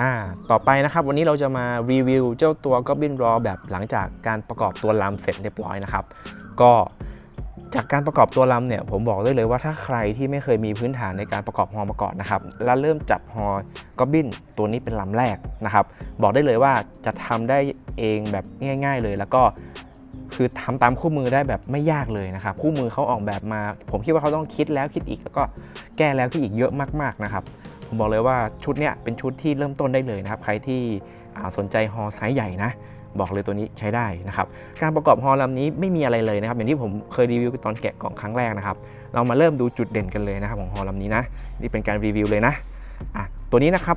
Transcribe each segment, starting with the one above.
อ่าต่อไปนะครับวันนี้เราจะมารีวิวเจ้าตัว Goblin Raw แบบหลังจากการประกอบตัวลำเสร็จเรียบร้อยนะครับ ก็จากการประกอบตัวลำเนี่ยผมบอกได้เลยว่าถ้าใครที่ไม่เคยมีพื้นฐานในการประกอบฮอมาก่อนนะครับ แล้วเริ่มจับฮอ Goblin ตัวนี้เป็นลำแรกนะครับ บอกได้เลยว่าจะทำได้เองแบบง่าย ๆเลย แล้วก็คือทำตามคู่มือได้แบบไม่ยากเลยนะครับ คู่มือเขาออกแบบมา ผมคิดว่าเขาต้องคิดแล้วคิดอีกแล้วก็แก้แล้วคิดอีกเยอะมากๆนะครับ ผมบอกเลยว่าชุดเนี้ยเป็นชุดที่เริ่มต้นได้เลยนะครับใครที่สนใจฮอไซส์ใหญ่นะบอกเลยตัวนี้ใช้ได้นะครับการประกอบฮอลำนี้ไม่มีอะไรเลยนะครับอย่างที่ผมเคยรีวิวตอนแกะกล่องครั้งแรกนะครับเรามาเริ่มดูจุดเด่นกันเลยนะครับของฮอลำนี้นะนี่เป็นการรีวิวเลยนะอะตัวนี้นะครับ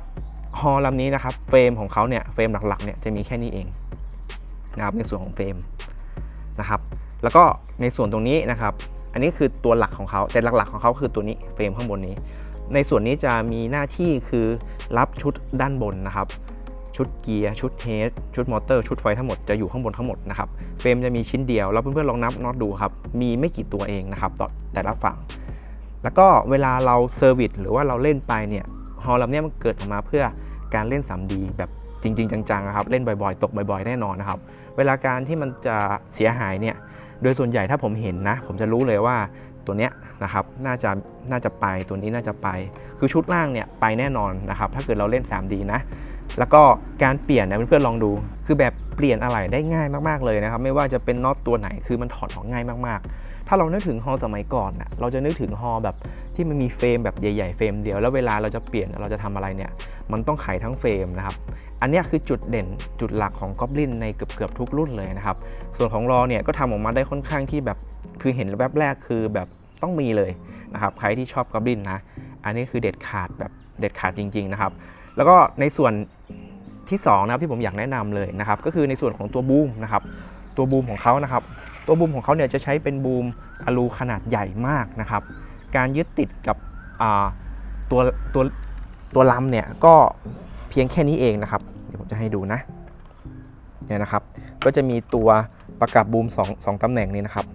ฮอลำนี้นะครับเฟรมของเขาเนี่ยเฟรมหลักๆเนี่ยจะมีแค่นี้เองนะครับในส่วนของเฟรมนะครับแล้วก็ในส่วนตรงนี้นะครับอันนี้คือตัวหลักของเขาแต่หลักๆของเขาคือตัวนี้เฟรมข้างบนนี้ ในส่วนนี้จะมีหน้าที่คือรับชุดด้านบนนะครับ ชุดเกียร์ ชุดเฮดชุดมอเตอร์ ชุดไฟทั้งหมดจะอยู่ข้างบนทั้งหมดนะครับ เฟรมจะมีชิ้นเดียว แล้วเพื่อนๆลองนับน็อตดูครับ มีไม่กี่ตัวเองนะครับต่อแต่ละฝั่ง แล้วก็เวลาเราเซอร์วิสหรือว่าเราเล่นไปเนี่ยฮอลลำเนี้ยมันเกิดออกมาเพื่อการเล่น 3D แบบจริง ๆ จังๆนะครับ เล่นบ่อยๆ ตกบ่อยๆ แน่นอนนะครับ เวลาการที่มันจะเสียหายเนี่ย โดยส่วนใหญ่ถ้าผมเห็นนะ ผมจะรู้เลยว่า ตัวเนี้ยนะครับน่าจะน่าจะไปตัวนี้น่าจะไป คือชุดล่างเนี่ยไปแน่นอนนะครับถ้าเกิดเราเล่น 3D นะแล้วก็การเปลี่ยนนี่ยเพื่อนๆลองดู คือแบบเปลี่ยนอะไรได้ง่ายมากๆเลยนะครับ ไม่ว่าจะเป็นน็อตตัวไหนคือมันถอดออกง่ายมากๆ ถ้าเรานึกถึงฮอสมัยก่อนนะเราจะนึกถึงฮอแบบที่มันมีเฟรมแบบใหญ่ๆเฟรมเดียวแล้วเวลาเราจะเปลี่ยนเราจะทำอะไรเนี่ย มันต้องไขทั้งเฟรมนะครับ อันนี้คือจุดเด่นจุดหลักของ Goblin ในเกือบๆทุกรุ่นเลยนะครับ ส่วนของรอเนี่ยก็ทำออกมาได้ค่อนข้างที่แบบคือเห็นแวบแรกคือแบบต้องมีเลยนะครับใครที่ชอบ Goblin นะ อันนี้คือเด็ดขาดแบบเด็ดขาดจริง ๆนะครับ แล้วก็ในส่วนที่สองนะครับที่ผมอยากแนะนำเลยนะครับ ก็คือในส่วนของตัวบูมนะครับ ตัวบูมของเขานะครับ ตัวบูมของเขาเนี่ยจะใช้เป็นบูมอะลูขนาดใหญ่มากนะครับ การยึดติดกับตัวตัว ตัวลำเนี่ยก็เพียงแค่นี้เองนะครับ เดี๋ยวผมจะให้ดูนะเนี่ยนะครับ ก็จะมีตัวประกับบูม2 2ตำแหน่งนี้นะครับ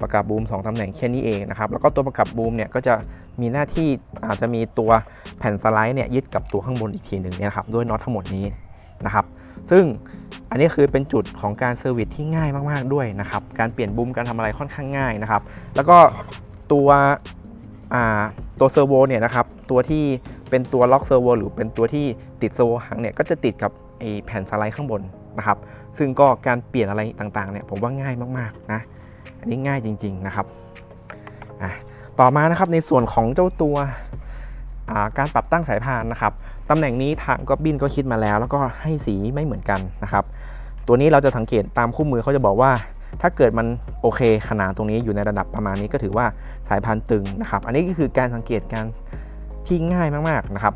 ประกับบูม2ตำแหน่งแค่นี้เองนะครับ แล้วก็ตัวประกับบูมเนี่ยก็จะมีหน้าที่อาจจะมีตัวแผ่นสไลด์เนี่ยยึดกับตัวข้างบนอีกทีหนึ่งเนี่ยครับด้วยน็อตทั้งหมดนี้นะครับ ซึ่งอันนี้คือเป็นจุดของการเซอร์วิสที่ง่ายมากๆด้วยนะครับ การเปลี่ยนบูมการทำอะไรค่อนข้างง่ายนะครับ แล้วก็ตัวอ่าตัวเซอร์โวเนี่ยนะครับ ตัวที่ เป็นตัวล็อกเซอร์โวหรือเป็นตัวที่ติดเซอร์โวหางเนี่ยก็จะติดกับไอแผ่นสไลด์ข้างบนนะครับ ซึ่งก็การเปลี่ยนอะไรต่างๆเนี่ยผมว่าง่ายมากๆนะ อันนี้ง่ายจริง ๆนะครับ ต่อมานะครับในส่วนของเจ้าตัวาการปรับตั้งสายพานนะครับตำแหน่งนี้ทางก็บินก็คิดมาแล้ว แล้วก็ให้สีไม่เหมือนกันนะครับ ตัวนี้เราจะสังเกตตามคู่มือเขาจะบอกว่า ถ้าเกิดมันโอเคขนาดตรงนี้อยู่ในระดับประมาณนี้ก็ถือว่าสายพานตึงนะครับ อันนี้ก็คือการสังเกตการ ที่ง่ายมากๆนะครับ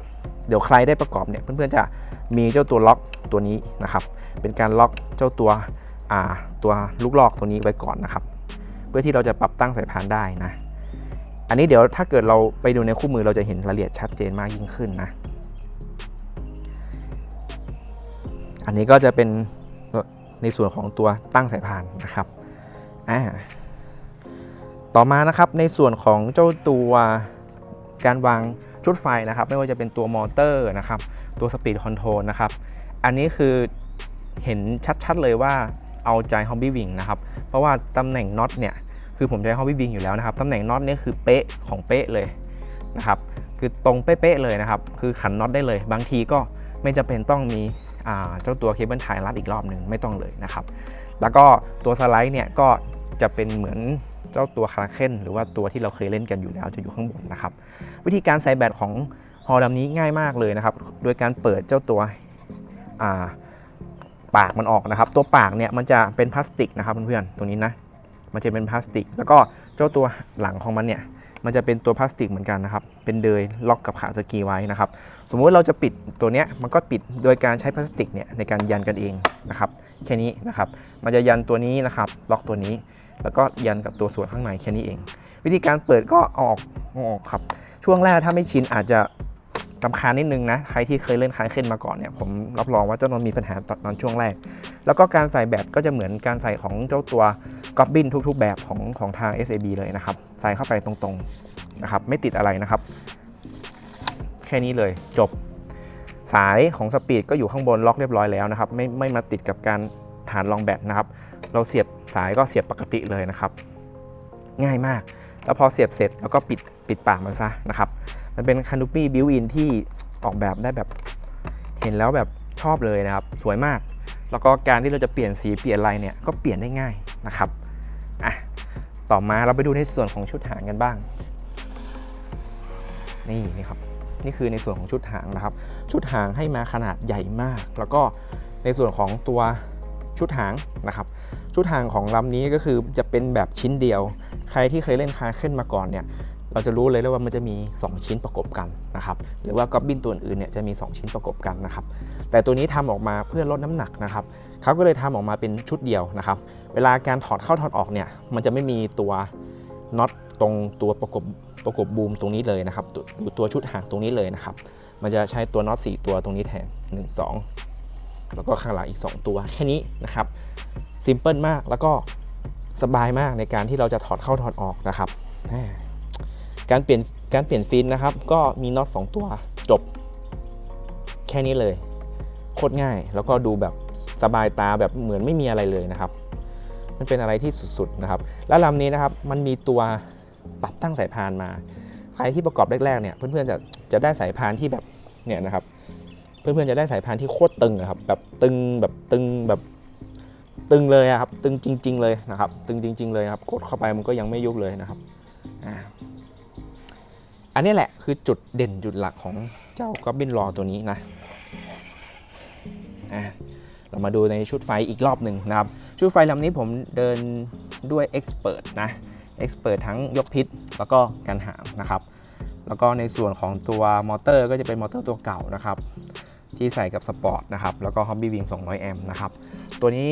เดี๋ยวใครได้ประกอบเนี่ยเพื่อนๆจะมีเจ้าตัวล็อกตัวนี้นะครับ เป็นการล็อกเจ้าตัวอ่าตัวลูกลอกตัวนี้ไว้ก่อนนะครับ เพื่อที่เราจะปรับตั้งสายพานได้นะ อันนี้เดี๋ยวถ้าเกิดเราไปดูในคู่มือเราจะเห็นรายละเอียดชัดเจนมากยิ่งขึ้นนะ อันนี้ก็จะเป็นในส่วนของตัวตั้งสายพานนะครับอ่าต่อมานะครับในส่วนของเจ้าตัวการวาง ชุดไฟนะครับไม่ว่าจะเป็นตัวมอเตอร์นะครับตัวสปีดคอนโทรลนะครับอันนี้คือเห็นชัดๆเลยว่าเอาใจ Hobby Wing นะครับเพราะว่าตำแหน่งน็อตเนี่ยคือผมใช้ Hobby Wing อยู่แล้วนะครับตำแหน่งน็อตเนี่ยคือเป๊ะของเป๊ะเลยนะครับคือตรงเป๊ะๆเลยนะครับคือขันน็อตได้เลย บางทีก็ไม่จำเป็นต้องมีเจ้าตัวเคเบิลไทยรัดอีกรอบหนึ่งไม่ต้องเลยนะครับแล้วก็ตัวสไลด์เนี่ยก็จะเป็นเหมือน เจ้าตัวคาราเคนหรือว่าตัวที่เราเคยเล่นกันอยู่แล้วจะอยู่ข้างบนนะครับ วิธีการใส่แบตของฮอลลำนี้ง่ายมากเลยนะครับ โดยการเปิดเจ้าตัวาปากมันออกนะครับ ตัวปากเนี่ยมันจะเป็นพลาสติกนะครับเพื่อนๆตรงนี้นะมันจะเป็นพลาสติก แล้วก็เจ้าตัวหลังของมันเนี่ยมันจะเป็นตัวพลาสติกเหมือนกันนะครับ เป็นเดยล็อกกับขาสกีไว้นะครับ สมมุติเราจะปิดตัวเนี้ยมันก็ปิดโดยการใช้พลาสติกเนี่ยในการยันกันเองนะครับ แค่นี้นะครับ มันจะยันตัวนี้นะครับ ล็อกตัวนี้ แล้วก็ยันกับตัวส่วนข้างในแค่นี้เอง วิธีการเปิดก็ออกออกครับ ช่วงแรกถ้าไม่ชินอาจจะลำคาญนิดนึงนะ ใครที่เคยเล่นคลายเค้นมาก่อนเนี่ย ผมรับรองว่าจะต้องมีปัญหาตอนช่วงแรก แล้วก็การใส่แบตก็จะเหมือนการใส่ของเจ้าตัวก๊อบบินทุก ๆ แบบของของทาง SAB เลยนะครับ ใส่เข้าไปตรงๆนะครับ ไม่ติดอะไรนะครับ แค่นี้เลยจบ สายของสปีดก็อยู่ข้างบนล็อกเรียบร้อยแล้วนะครับ ไม่ไม่มาติดกับการฐานรองแบตนะครับ เราเสียบ สายก็เสียบปกติเลยนะครับ ง่ายมาก แล้วพอเสียบเสร็จแล้วก็ปิดปิดปากมันซะนะครับ มันเป็นคานูปี้บิวอินที่ออกแบบได้แบบเห็นแล้วแบบชอบเลยนะครับ สวยมาก แล้วก็การที่เราจะเปลี่ยนสีเปลี่ยนลายเนี่ยก็เปลี่ยนได้ง่ายนะครับอะต่อมาเราไปดูในส่วนของชุดหางกันบ้าง นี่นี่ครับนี่คือในส่วนของชุดหางนะครับ ชุดหางให้มาขนาดใหญ่มาก แล้วก็ในส่วนของตัวชุดหางนะครับ ชุดหางของลำนี้ก็คือจะเป็นแบบชิ้นเดียว ใครที่เคยเล่นคาร์ขึ้นมาก่อนเนี่ยเราจะรู้เลยแล้วว่ามันจะมี 2 ชิ้นประกบกันนะครับหรือว่าก๊อบบินตัวอื่นเนี่ยจะมี 2 ชิ้นประกบกันนะครับแต่ตัวนี้ทำออกมาเพื่อลดน้ำหนักนะครับเขาก็เลยทำออกมาเป็นชุดเดียวนะครับเวลาการถอดเข้าถอดออกเนี่ยมันจะไม่มีตัวน็อตตรงตัวประกบประกบบูมตรงนี้เลยนะครับตัวตัวชุดหางตรงนี้เลยนะครับมันจะใช้ตัวน็อต4ตัวตรงนี้แทน 1 2 แล้วก็ข้างหลังอีก 2 ตัวแค่นี้นะครับ ซิมเพิลมากแล้วก็สบายมากในการที่เราจะถอดเข้าถอดออกนะครับ การเปลี่ยนการเปลี่ยนฟินนะครับ ก็มีน็อต2ตัวจบ แค่นี้เลย โคตรง่ายแล้วก็ดูแบบสบายตาแบบเหมือนไม่มีอะไรเลยนะครับ มันเป็นอะไรที่สุดๆนะครับ และลำนี้นะครับมันมีตัวปรับตั้งสายพานมาใครที่ประกอบแรกๆเนี่ยเพื่อนๆจะจะได้สายพานที่แบบเนี่ยนะครับ เพื่อนๆจะได้สายพานที่โคตรตึงอะครับแบบตึงแบบตึงแบบ ตึงเลยอะครับ ตึงจริง ๆ เลยนะครับ ตึงจริง ๆ เลยครับกดเข้าไปมันก็ยังไม่ยุบเลยนะครับอันนี้แหละคือจุดเด่นจุดหลักของเจ้าก็บินรอตัวนี้นะเรามาดูในชุดไฟอีกรอบหนึ่งนะครับ ชุดไฟลำนี้ผมเดินด้วย Expert นะ Expert ทั้งยกพิษแล้วก็การหามนะครับ แล้วก็ในส่วนของตัวมอเตอร์ก็จะเป็นมอเตอร์ตัวเก่านะครับ ที่ใส่กับสปอร์ตนะครับ แล้วก็ Hobby Wing 200แอมป์นะครับ ตัวนี้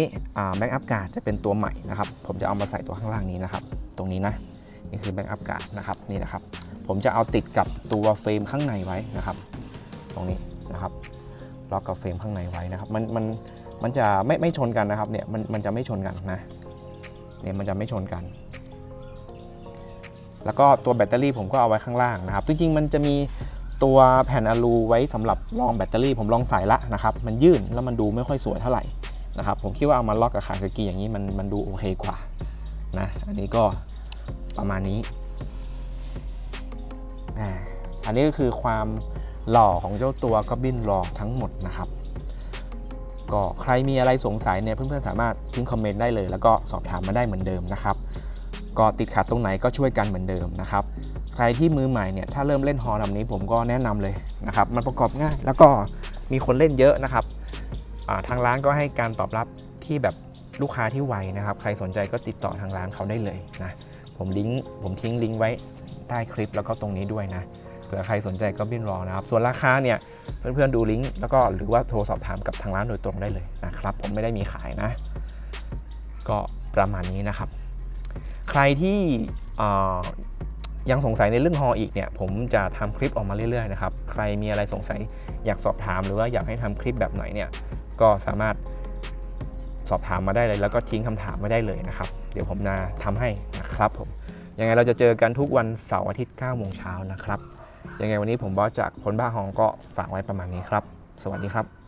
แบ็กอัพการ์ดจะเป็นตัวใหม่นะครับ ผมจะเอามาใส่ตัวข้างล่างนี้นะครับ ตรงนี้นะ นี่คือแบ็กอัพการ์ดนะครับ นี่นะครับ ผมจะเอาติดกับตัวเฟรมข้างในไว้นะครับ ตรงนี้นะครับ ล็อกกับเฟรมข้างในไว้นะครับ มัน มัน มันจะไม่ไม่ชนกันนะครับ เนี่ย มัน มันจะไม่ชนกันนะ เนี่ยมันจะไม่ชนกัน แล้วก็ตัวแบตเตอรี่ผมก็เอาไว้ข้างล่างนะครับ จริงๆ มันจะมีตัวแผ่นอะลูไว้สำหรับรองแบตเตอรี่ผมลองใส่ละนะครับ มันยื่นแล้วมันดูไม่ค่อยสวยเท่าไหร่ นะครับผมคิดว่าเอามาล็อกกับขาสกีอย่างนี้มันมันดูโอเคกว่านะอันนี้ก็ประมาณนี้อ่าอันนี้ก็คือความหล่อของเจ้าตัวก็บินรอทั้งหมดนะครับ ก็ใครมีอะไรสงสัยเนี่ยเพื่อนๆสามารถทิ้งคอมเมนต์ได้เลย แล้วก็สอบถามมาได้เหมือนเดิมนะครับก็ติดขัดตรงไหนก็ช่วยกันเหมือนเดิมนะครับ ใครที่มือใหม่เนี่ยถ้าเริ่มเล่นฮอลลำนี้ผมก็แนะนำเลยนะครับ มันประกอบง่ายแล้วก็มีคนเล่นเยอะนะครับ ทางร้านก็ให้การตอบรับที่แบบลูกค้าที่ไวนะครับ ใครสนใจก็ติดต่อทางร้านเขาได้เลยนะ ผมลิงก์ผมทิ้งลิงก์ไว้ใต้คลิปแล้วก็ตรงนี้ด้วยนะ เผื่อใครสนใจก็บินรอนะครับ ส่วนราคาเนี่ยเพื่อนๆดูลิงก์แล้วก็หรือว่าโทรสอบถามกับทางร้านโดยตรงได้เลยนะครับ ผมไม่ได้มีขายนะ ก็ประมาณนี้นะครับ ใครที่ยังสงสัยในเรื่องฮออีกเนี่ย ผมจะทำคลิปออกมาเรื่อยๆนะครับ ใครมีอะไรสงสัยอยากสอบถามหรือว่าอยากให้ทำคลิปแบบไหนเนี่ย ก็สามารถสอบถามมาได้เลย แล้วก็ทิ้งคำถามมาได้เลยนะครับ เดี๋ยวผมนาทำให้นะครับผมยังไงเราจะเจอกันทุกวันเสาร์อาทิตย์9โมงเช้านะครับยังไงวันนี้ผมบอสจากคนบ้าฮองก็ฝากไว้ประมาณนี้ครับ สวัสดีครับ